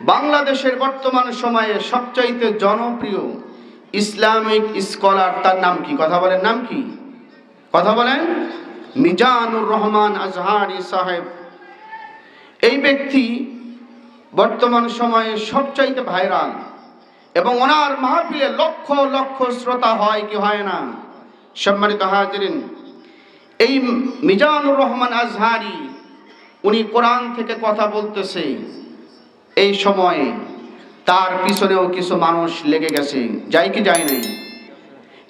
বাংলাদেশের বর্তমান সময়ে সবচাইতে জনপ্রিয় ইসলামিক স্কলার তার নাম কি? কথা বলেন নাম কি? কথা বলেন? মিজানুর রহমান আজহারি সাহেব। এই ব্যক্তি বর্তমান সময়ে সবচাইতে ভাইরাল এবং ওনার মাহফিলে লক্ষ লক্ষ শ্রোতা হয় কি হয় না? সম্মানিত হাজরিন, এই মিজানুর রহমান আজহারি, উনি কোরআন থেকে কথা বলতেছে। এই সময় তার পিছনেও কিছু মানুষ লেগে গেছে। যাই কি যায় নাই।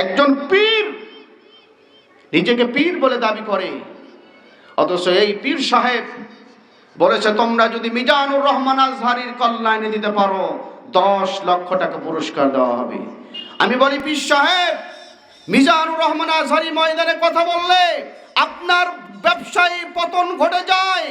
একজন পীর নিজেকে পীর বলে দাবি করে। অথচ এই পীর সাহেব বলেছে, তোমরা যদি মিজানুর রহমান আজহারির কল্যাণে দিতে পারো, দশ লক্ষ টাকা পুরস্কার দেওয়া হবে। আমি বলি, পীর সাহেব, মিজানুর রহমান আজহারি ময়দানে কথা বললে আপনার ব্যবসায়ী পতন ঘটে যায়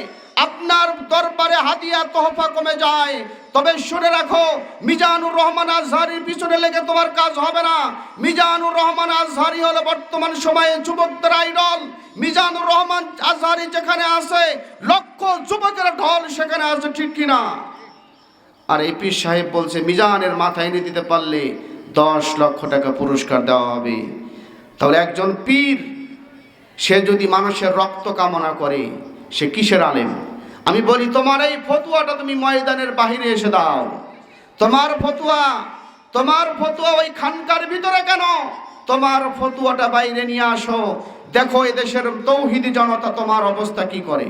আপনার দরবারে হাদিয়া তোহফা কমে যায়। তবে শুনে রাখো, মিজানুর রহমান আজহারির পিছনে লেগে তোমার কাজ হবে না। মিজানুর রহমান আজহারি হলো বর্তমান সময়ে যুবকদের আইডল। মিজানুর রহমান আজহারি যেখানে আছে, লক্ষ যুবকের ঢল সেখানে আছে, ঠিক কিনা? আর এই পীর সাহেব বলছে, মিজানের মাথায় এনে দিতে পারলে দশ লক্ষ টাকা পুরস্কার দেওয়া হবে। তাহলে একজন পীর, সে যদি মানুষের রক্ত কামনা করে, সে কিসের আলেম? আমি বলি, তোমার এই ফতুয়াটা তুমি ময়দানের বাহিরে এসে দাও। তোমার ফতুয়া তোমার ফতুয়া ওই খানকার ভিতরে কেন? তোমার ফতুয়াটা বাইরে নিয়ে আসো। দেখো, এদেশের তৌহিদি জনতা তোমার অবস্থা কি করে?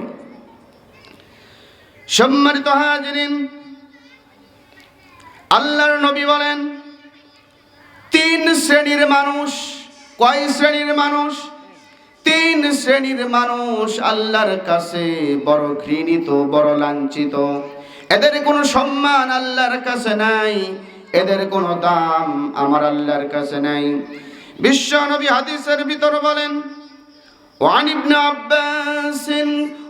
সম্মানিত হাজিরিন, আল্লাহর নবী বলেন, তিন শ্রেণির মানুষ, কয় শ্রেণির মানুষ? তিন শ্রেণীর মানুষ আল্লাহর কাছে বড় ঘৃণিত বড় লাঞ্ছিত এদের কোনো সম্মান আল্লাহর কাছে নাই এদের কোনো দাম আমার আল্লাহর কাছে নাই বিশ্ব নবী হাদিসের ভিতর বলেন وعن ابن عباس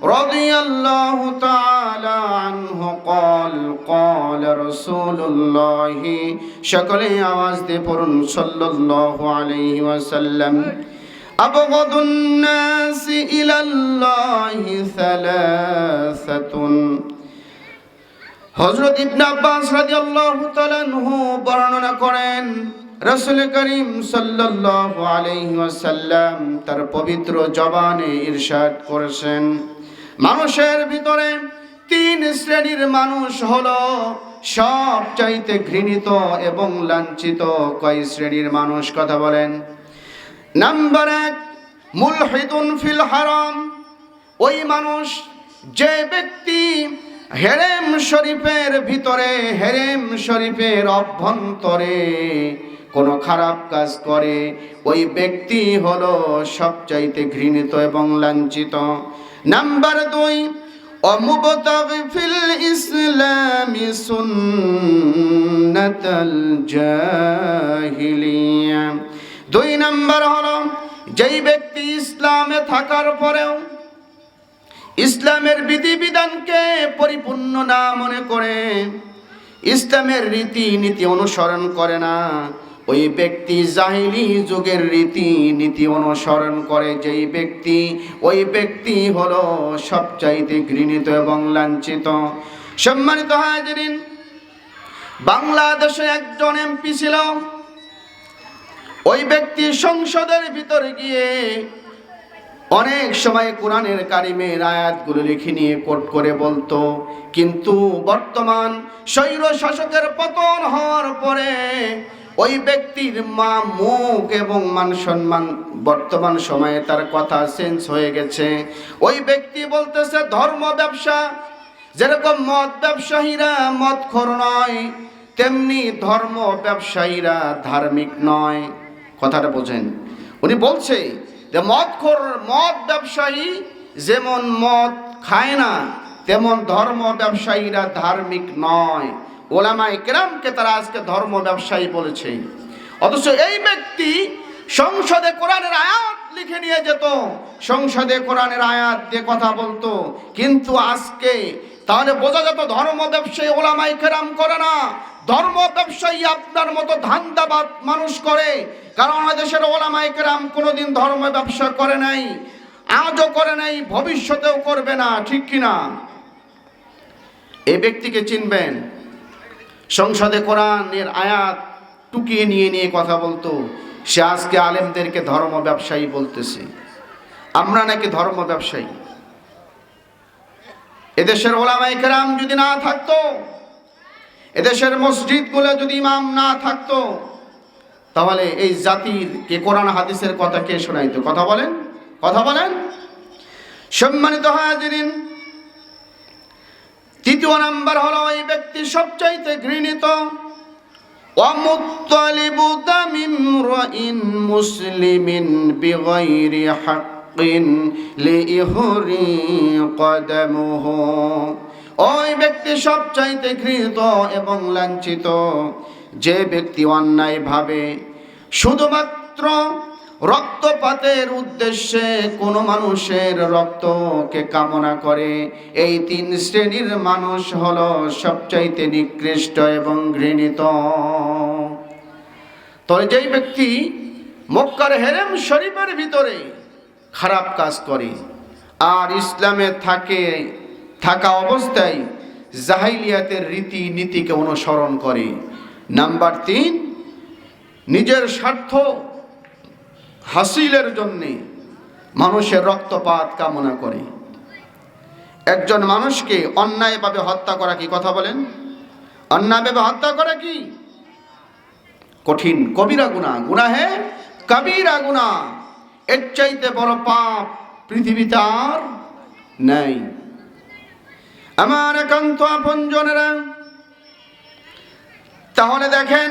رضي الله تعالى عنه قال قال رسول الله সকলে আওয়াজ দিয়ে পড়ুন সাল্লাল্লাহু আলাইহি ওয়াসাল্লাম أبغض الناس إلى الله ثلاثة হজরত ইবনে আব্বাস রাদিয়াল্লাহু তাআলা আনহু বর্ণনা করেন রাসূল করিম সাল্লাল্লাহু আলাইহি ওয়াসাল্লাম তার পবিত্র জবানে ইরশাদ করেছেন মানুষের ভিতরে তিন শ্রেণীর মানুষ হলো সব চাইতে ঘৃণিত এবং লাঞ্ছিত কয় শ্রেণীর মানুষ কথা বলেন নাম্বার এক মুলহিদুন ফিল হারাম ওই মানুষ, যে ব্যক্তি হেরেম শরীফের ভিতরে, হেরেম শরীফের অভ্যন্তরে কোনো খারাপ কাজ করে, ওই ব্যক্তি হলো সবচাইতে ঘৃণিত এবং লাঞ্ছিত। নাম্বার দুই, অমুবতাগি ফিল ইসলামি দুই নাম্বার যেই ব্যক্তি ইসলামে থাকার পরেও ইসলামের বিধিবিধানকে পরিপূর্ণ না মনে করে, ইসলামের রীতি নীতি অনুসরণ করে না, ওই ব্যক্তি জাহিলি যুগের রীতি নীতি অনুসরণ করে। যেই ব্যক্তি, ওই ব্যক্তি হলো সবচাইতে ঘৃণিত এবং লাঞ্ছিত। সম্মানিত হাজরিন, বাংলাদেশে একজন এমপি ছিল ওই ব্যক্তি সংসদের ভিতরে গিয়ে অনেক সময় কোরআনের কারিমের আয়াতগুলো লিখে নিয়ে কোট করে বলতো। কিন্তু বর্তমান স্বৈর শাসকের পতন হওয়ার পরে ওই ব্যক্তির মা মুখ এবং মান সম্মান বর্তমান সময়ে তার কথা চেঞ্জ হয়ে গেছে। ওই ব্যক্তি বলতেছে, ধর্ম ব্যবসা, যেরকম মদ ব্যবসায়ীরা মদ খোর নয়, তেমনি ধর্ম ব্যবসায়ীরা ধার্মিক নয়। কথাটা বোঝেন। উনি বলছে যে, মদ খোর, মদ ব্যবসায়ী যেমন মদ খায় না, তেমন ধর্ম ব্যবসায়ীরা ধার্মিক নয়। ওলামা ইকরামকে তারা আজকে ধর্ম ব্যবসায়ী বলেছে। অথচ এই ব্যক্তি সংসদে কোরআনের আয়াত লিখে নিয়ে যেত। সংসদে কোরআনের আয়াত দিয়ে কথা বলতো। কিন্তু আজকে তাহলে বোঝা যেত ধর্ম ব্যবসায়ী ওলামাই কেরাম করে না। ধর্ম ব্যবসায়ী আপনার মতো ধান্দাবাদ মানুষ করে। কারণ দেশের ওলামাই কেরাম কোনোদিন ধর্ম ব্যবসা করে নাই, আজও করে নাই, ভবিষ্যতেও করবে না, ঠিক কিনা এই ব্যক্তিকে চিনবেন। সংসদে কোরআনের আয়াত টুকিয়ে নিয়ে নিয়ে কথা বলতো, সে আজকে আলেমদেরকে ধর্ম ব্যবসায়ী বলতেছে। আমরা নাকি ধর্ম ব্যবসায়ী। এদেশের ওলামাইকেরাম যদি না থাকতো, এদেশের মসজিদগুলো যদি ইমাম না থাকতো, তাহলে এই জাতির কে কোরআন হাদিসের কথা কে শোনাইতো? কথা বলেন কথা বলেন। সম্মানিত হাজিরিন, তৃতীয় নাম্বার হলো এই ব্যক্তি সবচাইতে ঘৃণিত অমুত্তালিবুদামিম রাইন মুসলিমিন বিগাইরি হাক ওই ব্যক্তি সবচাইতে ঘৃণিত এবং লাঞ্ছিত, যে ব্যক্তি অন্যায়ভাবে শুধুমাত্র রক্তপাতের উদ্দেশ্যে কোনো মানুষের রক্তকে কামনা করে, এই তিন শ্রেণির মানুষ হল সবচাইতে নিকৃষ্ট এবং ঘৃণিত। তবে যেই ব্যক্তি মক্কার হেরেম শরীফের ভিতরে খারাপ কাজ করে। আর ইসলামে থাকে, থাকা অবস্থায় জাহিলিয়াতের রীতি নীতিকে অনুসরণ করে। নাম্বার তিন, নিজের স্বার্থ হাসিলের জন্যে মানুষের রক্তপাত কামনা করে। একজন মানুষকে অন্যায়ভাবে হত্যা করা কি কথা বলেন? অন্যায়ভাবে হত্যা করা কি? কঠিন, কবিরা গুণা গুণা হে কবিরা গুণা। এর চাইতে বড় পাপ পৃথিবীতে আর নেই। আমার একান্ত আপনজনেরা তাহলে দেখেন,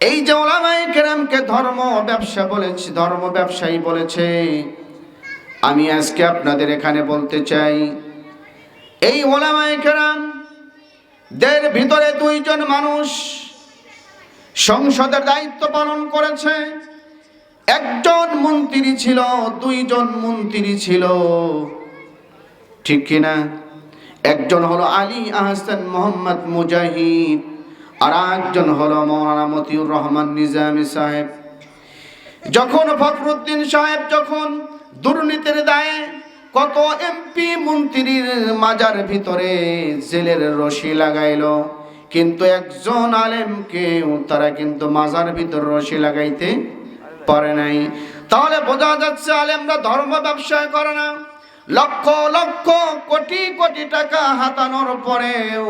এই যে ওলামাই কেরামকে ধর্ম ব্যবসা বলেছে, ধর্ম ব্যবসায়ী বলেছে, আমি আজকে আপনাদের এখানে বলতে চাই, এই ওলামাই কেরাম দের ভিতরে দুইজন মানুষ সংসদের দায়িত্ব পালন করেছে একজন মন্ত্রী ছিল, দুইজন মন্ত্রী ছিল। ঠিক কিনা? একজন হলো আলী আহসান মোহাম্মদ মুজাহিদ, আর একজন হলো মৌলানা মতিউর রহমান নিজামী সাহেব। যখন ফখরুদ্দিন সাহেব যখন দুর্নীতির দায়ে কত এমপি মন্ত্রীর মাজার ভিতরে জেলের রশি লাগাইল, কিন্তু একজন আলেমকে তারা কিন্তু মাজার ভিতর রশি লাগাইতে পারে নাই। তাহলে বোঝা যাচ্ছে আলেমরা ধর্ম ব্যবসায় করে না। লক্ষ লক্ষ কোটি কোটি টাকা হাতানোর পরেও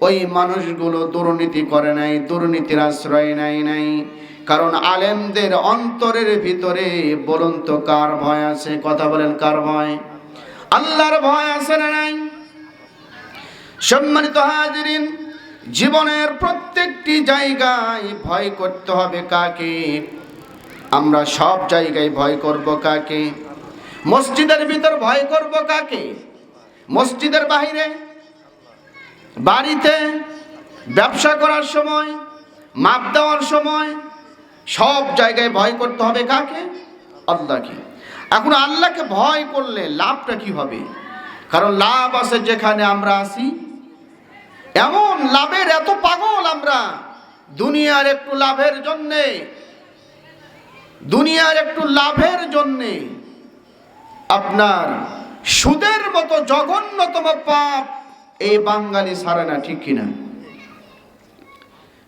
ওই মানুষগুলো দুর্নীতি করে নাই, দুর্নীতির আশ্রয় নাই নাই। কারণ আলেমদের অন্তরের ভিতরে বলুন তো কার ভয় আছে? কথা বলেন কার ভয়? আল্লাহর ভয় আছে না নাই? সম্মানিত হাজিরিন, জীবনের প্রত্যেকটি জায়গায় ভয় করতে হবে কাকে? আমরা সব জায়গায় ভয় করব কাকে? মসজিদের ভিতর ভয় করব কাকে? মসজিদের বাহিরে? বাড়িতে? ব্যবসা করার সময়? মাপ দেওয়ার সময়? সব জায়গায় ভয় করতে হবে কাকে? আল্লাহকে। এখন আল্লাহকে ভয় করলে লাভটা কি হবে? কারণ লাভ আছে যেখানে আমরা আসি এমন লাভের এত পাগল আমরা। দুনিয়ার একটু লাভের জন্যে দুনিয়ার একটু লাভের জন্যে আপনার সুদের মতো জঘন্যতম পাপ এই বাঙালি সারে না, ঠিক কিনা?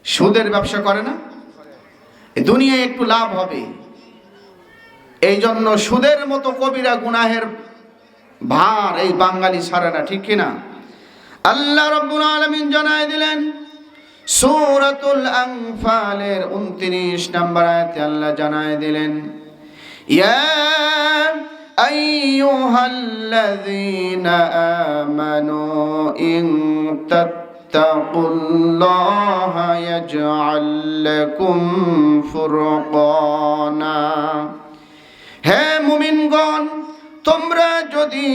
সুদের ব্যবসা করে না? দুনিয়ায় একটু লাভ হবে। এই জন্য সুদের মতো কবিরা গুনাহের ভার এই বাঙালি সারে না, ঠিক কিনা? আল্লাহ রব্বুল আলমিন জানায় দিলেন সূরাতুল আনফালের 29 নম্বর আয়াতে আল্লাহ জানায় দিলেন, ইয়া আইয়ুহাল্লাযীনা আমানু ইন তাত্তাকুল্লাহা ইয়াজআল লাকুম ফুরকানা। হে মুমিনগণ, তোমরা যদি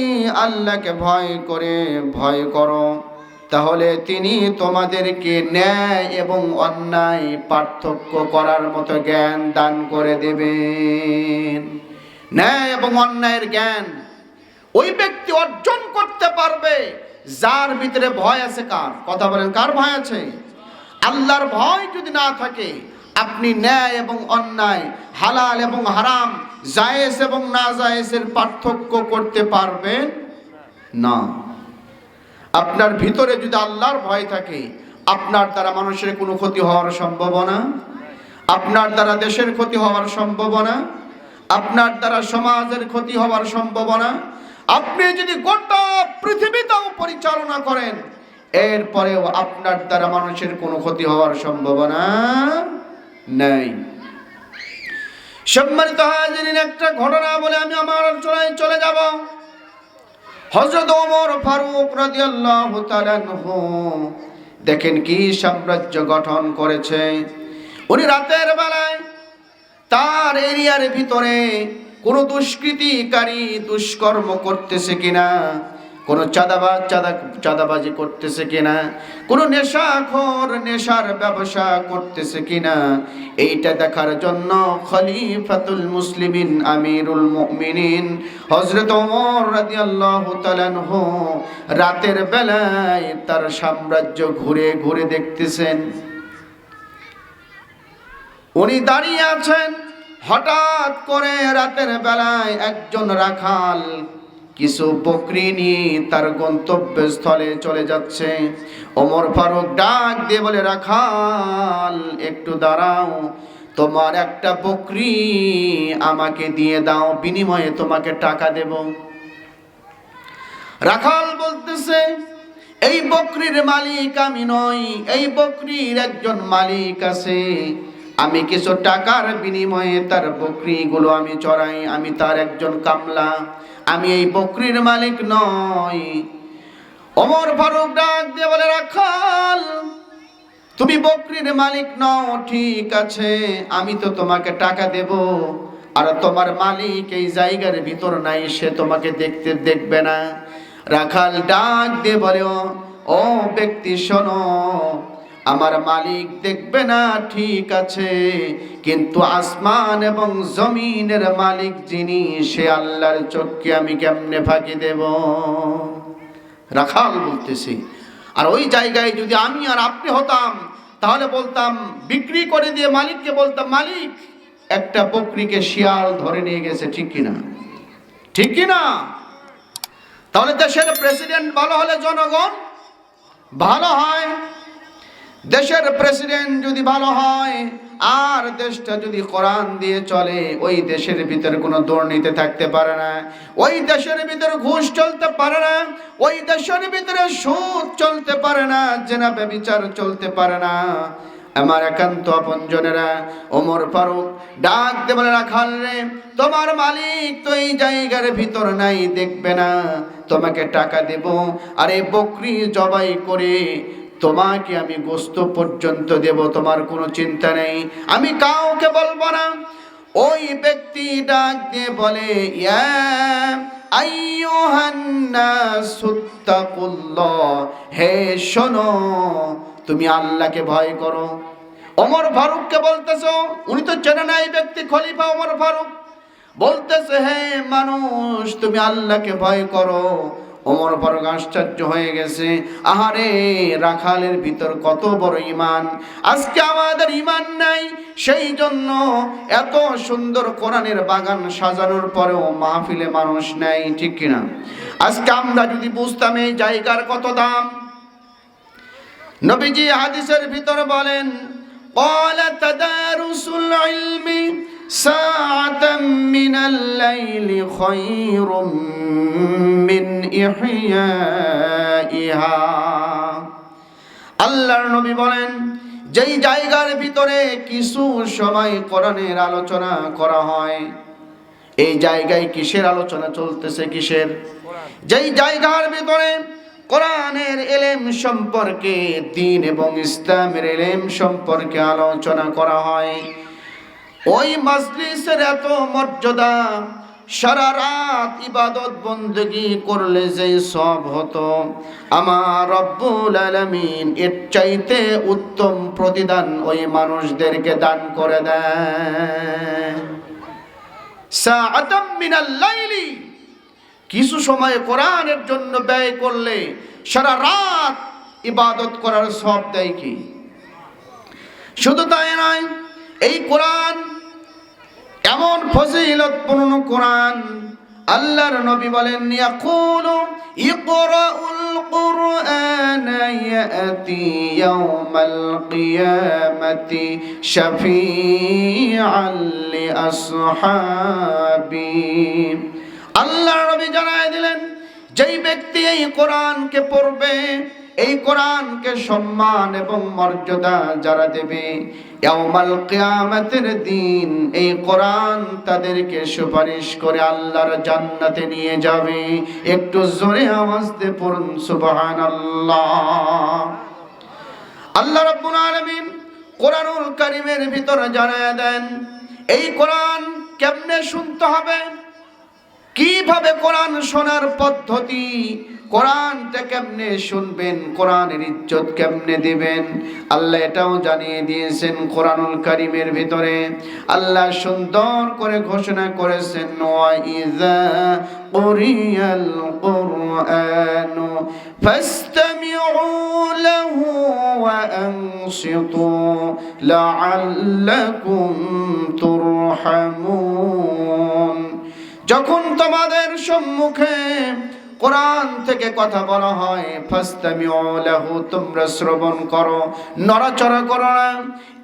আল্লাহকে ভয় করে ভয় করো তাহলে তিনি তোমাদেরকে ন্যায় এবং অন্যায় পার্থক্য করার মতো জ্ঞান দান করে দেবেন। ন্যায় এবং অন্যায়ের জ্ঞান ওই ব্যক্তি অর্জন করতে পারবে, যার ভিতরে ভয় আছে কার? কথা বলেন, কার ভয় আছে? আল্লাহর ভয় যদি না থাকে, আপনি ন্যায় এবং অন্যায়, হালাল এবং হারাম, জায়েজ এবং না জায়েজের পার্থক্য করতে পারবেন না। আপনার ভিতরে যদি আল্লাহর ভয় থাকে, আপনার দ্বারা মানুষের কোনো ক্ষতি হওয়ার সম্ভাবনা? আপনার দ্বারা দেশের ক্ষতি হওয়ার সম্ভাবনা? আপনার দ্বারা সমাজের ক্ষতি হওয়ার সম্ভাবনা? আপনি যদি গোটা পৃথিবীটাও পরিচালনা করেন, এরপরেও আপনার দ্বারা মানুষের কোনো ক্ষতি হওয়ার সম্ভাবনা নেই। সম্মানিত হাজিরিন, একটা ঘটনা বলে আমি আমার আলোচনায় চলে যাব। হজরত ওমর ফারুক রাদিয়াল্লাহু তাআলা দেখেন কি সাম্রাজ্য গঠন করেছে। উনি রাতের বেলায় তার এরিয়ার ভিতরে কোনো দুষ্কৃতিকারী দুষ্কর্ম করতেছে কিনা কোনো চাঁদাবাজ চাঁদা, চাঁদাবাজি করতেছে কিনা? কোনো নেশাখোর নেশার ব্যবসা করতেছে কিনা? এইটা দেখার জন্য খলিফাতুল মুসলিমিন, আমিরুল মুমিনিন, হযরত ওমর রাতের বেলায় তার সাম্রাজ্য ঘুরে ঘুরে দেখতেছেন। উনি দাঁড়িয়ে আছেন, হঠাৎ করে রাতের বেলায় একজন রাখাল কিছু বকরি নিয়ে তার গন্তব্যস্থলে চলে যাচ্ছে। ওমর ফারুক ডাক দিয়ে বলে, রাখাল, একটু দাঁড়াও। তোমার একটা বকরি আমাকে দিয়ে দাও, বিনিময়ে তোমাকে টাকা দেব। রাখাল বলতেছে, এই বকরির মালিক আমি নই, এই বকরির একজন মালিক আছে। আমি কিছু টাকার বিনিময়ে তার বকরিগুলো আমি চড়াই, আমি তার একজন কামলা। আমি এই বকরির মালিক নই। অমর ফারুক ডাক দিয়ে বলে, রাখাল, তুমি বকরির মালিক নও, ঠিক আছে, আমি তো তোমাকে টাকা দেব। আর তোমার মালিক এই জায়গার ভিতর নাই, সে তোমাকে দেখতে দেখবে না। রাখাল ডাক দিয়ে বলে, "ও- ব্যক্তি শোনো আমার মালিক দেখবে না, ঠিক আছে। কিন্তু আসমান এবং জমিনের মালিক যিনি, সে আল্লাহর চোখকে আমি কেমনে ফাঁকি দেব? রাখাল বলতেছি, আর ওই জায়গায় যদি আমি আর আপনি হতাম, তাহলে বলতাম, বিক্রি করে দিয়ে মালিককে বলতাম, মালিক, একটা বকরিকে শিয়াল ধরে নিয়ে গেছে, ঠিক কিনা? ঠিক কিনা? তাহলে দেশের প্রেসিডেন্ট ভালো হলে জনগণ ভালো হয়। দেশের প্রেসিডেন্ট যদি ভালো হয়, আর দেশটা যদি কোরআন দিয়ে চলে, ওই দেশের ভিতরে কোনো দুর্নীতি থাকতে পারে না। ওই দেশের ভিতরে ঘুষ চলতে পারে না, ওই দেশের ভিতরে সুদ চলতে পারে না জেনা ব্যবিচার চলতে পারে না। আমার একান্ত আপনজনেরা ওমর ফারুক, ডাক দে বলে, রাখাল রে, তোমার মালিক তো এই জায়গার ভিতর নাই, দেখবে না। তোমাকে টাকা দেব, আর এই বকরি জবাই করে তোমাকে আমি গোস্ত পর্যন্ত দেব, তোমার কোনো চিন্তা নেই। আমি কাউকে বলব না। ওই ব্যক্তি ডাক দিয়ে বলে হে শোনো, তুমি আল্লাহকে ভয় করো। ওমর ফারুককে বলতেছো, উনি তো চেনে না এই ব্যক্তি খলিফা অমর ফারুক। বলতেছে, হে মানুষ, তুমি আল্লাহকে ভয় করো। ওমর ফারুক আশ্চর্য হয়ে গেছে আহারে রাখালের ভিতর কত বড় ইমান আজকে আমাদের ইমান নাই সেই জন্য এত সুন্দর কোরআনের বাগান সাজানোর পরেও মাহফিলে মানুষ নেই ঠিক কিনা আজকে আমরা যদি বুঝতাম এই জায়গার কত দাম নবীজি হাদিসের ভিতরে বলেন قال تدارس العلم ساعة من الليل خير من إحيائها আল্লাহর নবী বলেন যেই জায়গার ভিতরে কিছু সময় কোরআনের আলোচনা করা হয় এই জায়গায় কিসের আলোচনা চলতেছে কিসের যেই জায়গার ভিতরে কোরআনের এলেম সম্পর্কে দিন এবং ইসলামের এলেম সম্পর্কে আলোচনা করা হয় ওই মজলিসের এত মর্যাদা, সারা রাত ইবাদত, বন্দগি করলে যে সব হতো। আমার রব্বুল আলামিন এর চাইতে উত্তম প্রতিদান ওই মানুষদেরকে দান করে দেয় কিছু সময় কোরআনের জন্য ব্যয় করলে সারা রাত ইবাদত করার সব দেয় কি? শুধু তাই নয় এই কোরআন এমন ফজিলতপূর্ণ কোরআন, আল্লাহর নবী বলেন, ইয়াকুলু ইকরাউল কুরআন ইয়াতি ইয়াউমাল কিয়ামাতি শাফিআন লি আসহাবি আল্লাহর নবী জানায় দিলেন, যেই ব্যক্তি এই কোরআনকে পড়বে এই কোরআনকে সম্মান এবং মর্যাদা যারা দেবে, ইয়াউমাল কিয়ামতের দিন এই কোরআন তাদেরকে সুপারিশ করে আল্লাহর জান্নাতে নিয়ে যাবে। একটু জোরে আওয়াজ দিয়ে পড়ুন, সুবহানাল্লাহ। আল্লাহ রাব্বুল আলামিন কোরআনুল কারীমের ভিতরে জানায় দেন, এই কোরআন কেমনে শুনতে হবে? কীভাবে কোরআন শোনার পদ্ধতি? কোরআনটা কেমনে শুনবেন? কোরআনের ইজ্জত কেমনে দিবেন? আল্লাহ এটাও জানিয়ে দিয়েছেন কোরআনুল কারিমের ভিতরে। আল্লাহ সুন্দর করে ঘোষণা করেছেন লাআল্লাকুম তুরহামুন। যখন তোমাদের সম্মুখে কোরআন থেকে কথা বলা হয়, ফাস্তামিউ লাহু, তোমরা শ্রবণ করো, নড়াচড়া করো না,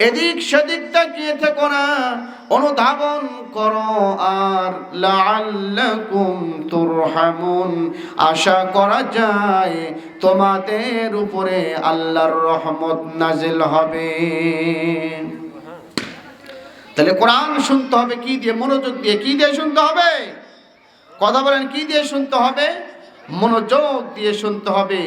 এদিক সেদিক তাকিয়ে থেকো না, অনুধাবন করো, আর লাআল্লাকুম তুরহামুন, আশা করা যায় তোমাদের উপরে আল্লাহর রহমত নাজিল হবে। তাহলে কোরআন শুনতে হবে, কি দিয়ে, মনোযোগ দিয়ে, কি দিয়ে শুনতে হবে? কথা বলেন, কি দিয়ে শুনতে হবে? মনোযোগ দিয়ে শুনতে হবে।